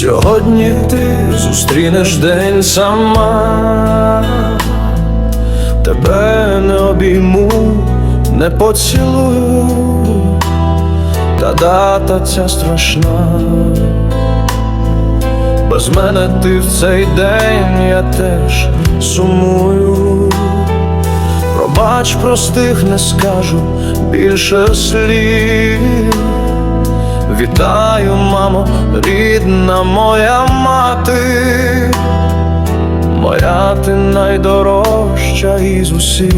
Сьогодні ти зустрінеш день сама, тебе не обійму, не поцілую, та дата ця страшна. Без мене ти в цей день я теж сумую. Пробач, простих не скажу більше слів. Вітаю, мамо, рідна моя мати, моя ти найдорожча із усіх.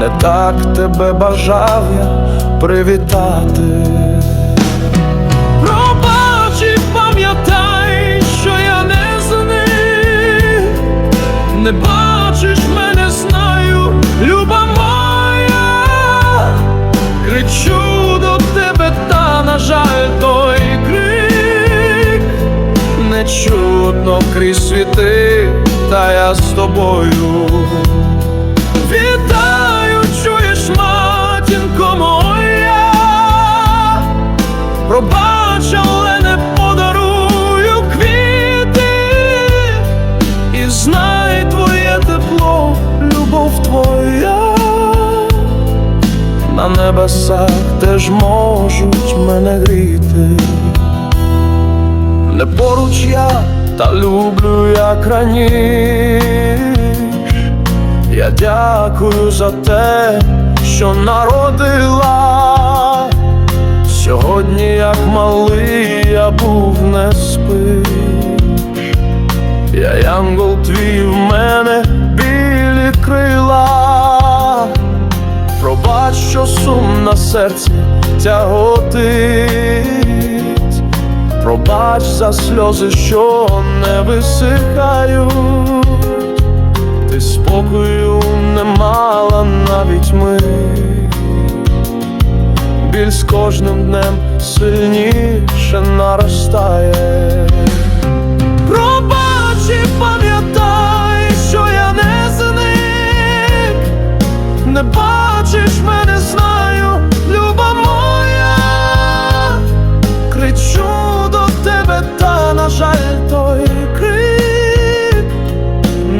Не так тебе бажав я привітати. Пробач і пам'ятай, що я не зник, не бачиш мене, знаю, люба моя, кричу до тебе, та на жаль, той крик не чутно крізь світи, та я з тобою. Вітаю, чуєш, матінко моя, пробач, але не подарую квіти, і знай твоє тепло, любов твоя, на небесах теж можуть мене гріти. Не поруч я, та люблю, як раніше. Я дякую за те, що народила. Сьогодні, як малий, я був не спиш. Я янгол твій в мене білі крила. Пробач, що сум на серці тяготить. Пробач за сльози, що не висихають. Ти спокою не мала навіть ми. Біль з кожним днем сильніше наростає. Пробач і пам'ятай, що я не зник, не бачиш мене, знаю,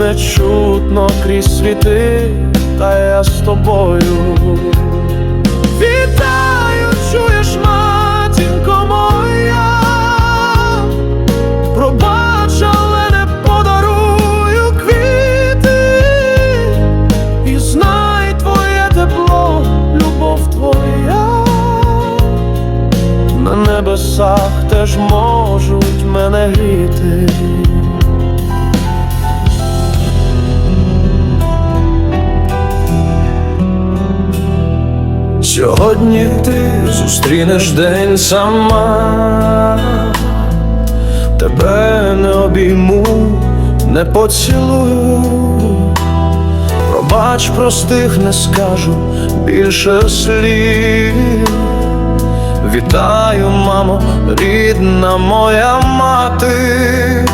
не чутно крізь світи, та я з тобою. Вітаю, чуєш, матінко моя, пробач, але не подарую квіти, і знай твоє тепло, любов твоя, на небесах теж можуть мене гріти. Сьогодні ти зустрінеш день сама, тебе не обійму, не поцілую, пробач, простих не скажу більше слів. Вітаю, мамо, рідна моя мати,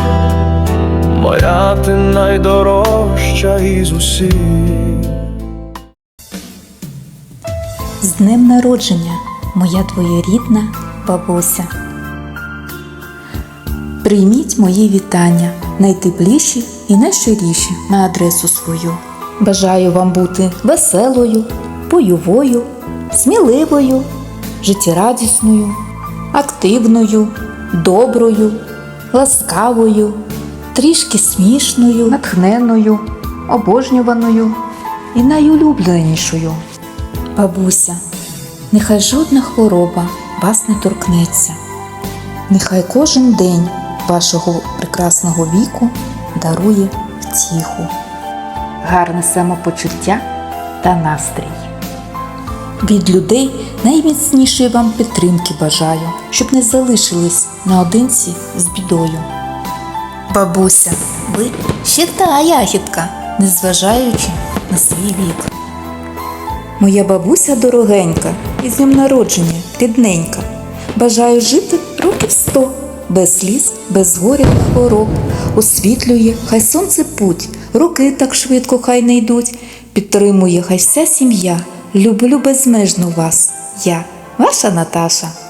моя ти найдорожча із усіх. З днем народження, моя двоюрідна бабуся. Прийміть мої вітання, найтепліші і найщиріші на адресу свою. Бажаю вам бути веселою, бойовою, сміливою, життєрадісною, активною, доброю, ласкавою, трішки смішною, натхненною, обожнюваною і найулюбленішою. Бабуся, нехай жодна хвороба вас не торкнеться. Нехай кожен день вашого прекрасного віку дарує втіху, гарне самопочуття та настрій. Від людей найміцнішої вам підтримки бажаю, щоб не залишились наодинці з бідою. Бабуся, ви ще та ягідка, незважаючи на свій вік. Моя бабуся дорогенька, із днем народження, рідненька. Бажаю жити років сто, без сліз, без горя та хвороб. Освітлює, хай сонце путь, роки так швидко хай не йдуть. Підтримує хай вся сім'я. Люблю безмежно вас, я, ваша Наташа.